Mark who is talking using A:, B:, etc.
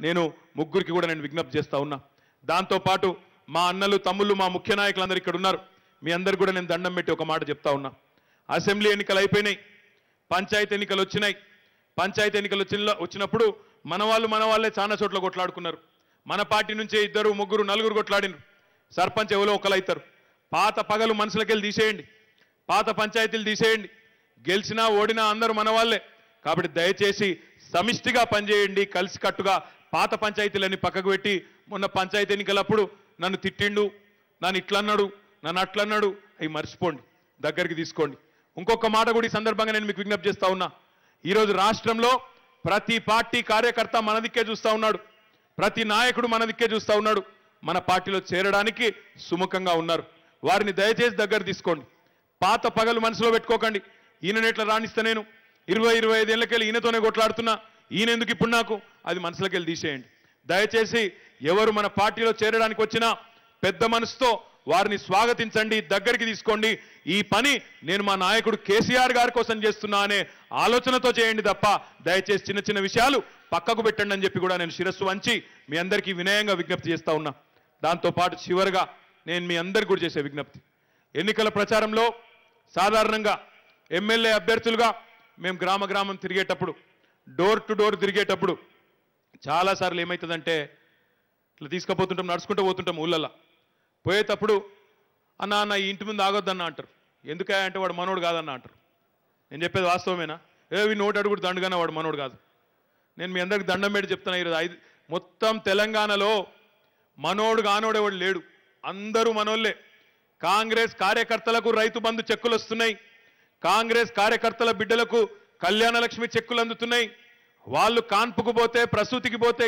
A: నేను ముగ్గురికి కూడా నేను విజ్ఞప్తి చేస్తూ ఉన్నా. దాంతోపాటు మా అన్నలు తమ్ముళ్ళు మా ముఖ్య నాయకులందరూ ఇక్కడ ఉన్నారు. మీ అందరు కూడా నేను దండం పెట్టి ఒక మాట చెప్తా ఉన్నా. అసెంబ్లీ ఎన్నికలు అయిపోయినాయి. పంచాయతీ ఎన్నికలు వచ్చినాయి. పంచాయతీ ఎన్నికలు వచ్చిన వచ్చినప్పుడు మన వాళ్ళు మన వాళ్ళే చాలా చోట్ల కొట్లాడుకున్నారు. మన పార్టీ నుంచే ఇద్దరు ముగ్గురు నలుగురు కొట్లాడినారు. సర్పంచ్ ఎవరో ఒకరు పాత పగలు మనసులకెళ్ళి తీసేయండి. పాత పంచాయతీలు తీసేయండి. గెలిచినా ఓడినా అందరూ మన వాళ్ళే. కాబట్టి దయచేసి సమిష్టిగా పనిచేయండి కలిసికట్టుగా పాత పంచాయతీలన్నీ పక్కకు పెట్టి మొన్న పంచాయతీ ఎన్నికలప్పుడు నన్ను తిట్టిండు నన్ను ఇట్లన్నాడు నన్ను అట్లన్నాడు. అవి మర్చిపోండి దగ్గరికి తీసుకోండి. ఇంకొక మాట కూడా ఈ సందర్భంగా నేను మీకు విజ్ఞప్తి చేస్తా ఉన్నా. ఈరోజు రాష్ట్రంలో ప్రతి పార్టీ కార్యకర్త మన దిక్కే చూస్తా ఉన్నాడు. ప్రతి నాయకుడు మన దిక్కే చూస్తా ఉన్నాడు. మన పార్టీలో చేరడానికి సుముఖంగా ఉన్నారు. వారిని దయచేసి దగ్గర తీసుకోండి. పాత పగలు మనసులో పెట్టుకోకండి. ఈయనని ఎట్లా రాణిస్తా నేను? ఇరవై ఇరవై ఐదేళ్ళకెళ్ళి ఈయనతోనే కొట్లాడుతున్నా. ఈయన ఎందుకు ఇప్పుడు నాకు? అది మనసులోకెళ్ళి తీసేయండి. దయచేసి ఎవరు మన పార్టీలో చేరడానికి వచ్చినా పెద్ద మనసుతో వారిని స్వాగతించండి దగ్గరికి తీసుకోండి. ఈ పని నేను మా నాయకుడు కేసీఆర్ గారి కోసం చేస్తున్నా అనే ఆలోచనతో చేయండి తప్ప దయచేసి చిన్న చిన్న విషయాలు పక్కకు పెట్టండి అని చెప్పి కూడా నేను శిరస్సు వంచి మీ అందరికీ వినయంగా విజ్ఞప్తి చేస్తా ఉన్నా. దాంతోపాటు చివరిగా నేను మీ అందరికి కూడా చేసే విజ్ఞప్తి. ఎన్నికల ప్రచారంలో సాధారణంగా ఎమ్మెల్యే అభ్యర్థులుగా మేము గ్రామ గ్రామం తిరిగేటప్పుడు డోర్ టు డోర్ తిరిగేటప్పుడు చాలాసార్లు ఏమవుతుందంటే ఇట్లా తీసుకుపోతుంటాం నడుచుకుంటూ పోతుంటాం ఊళ్ళల్లో. పోయేటప్పుడు అన్న అన్న ఈ ఇంటి ముందు ఆగొద్దన్న అంటారు. ఎందుకే అంటే వాడు మనోడు కాదన్న అంటారు. నేను చెప్పేది వాస్తవమేనా? ఏవి నోటి అడుగుడు దండుగానే వాడు మనోడు కాదు. నేను మీ అందరికి దండం పెట్టి చెప్తున్నా ఈరోజు. ఐదు మొత్తం తెలంగాణలో మనోడు కానోడేవాడు లేడు. అందరూ మనోళ్ళే. కాంగ్రెస్ కార్యకర్తలకు రైతు బంధు చెక్కులు వస్తున్నాయి కాంగ్రెస్ కార్యకర్తల బిడ్డలకు కళ్యాణలక్ష్మి చెక్కులు అందుతున్నాయి. వాళ్ళు కాన్పుకు పోతే ప్రసూతికి పోతే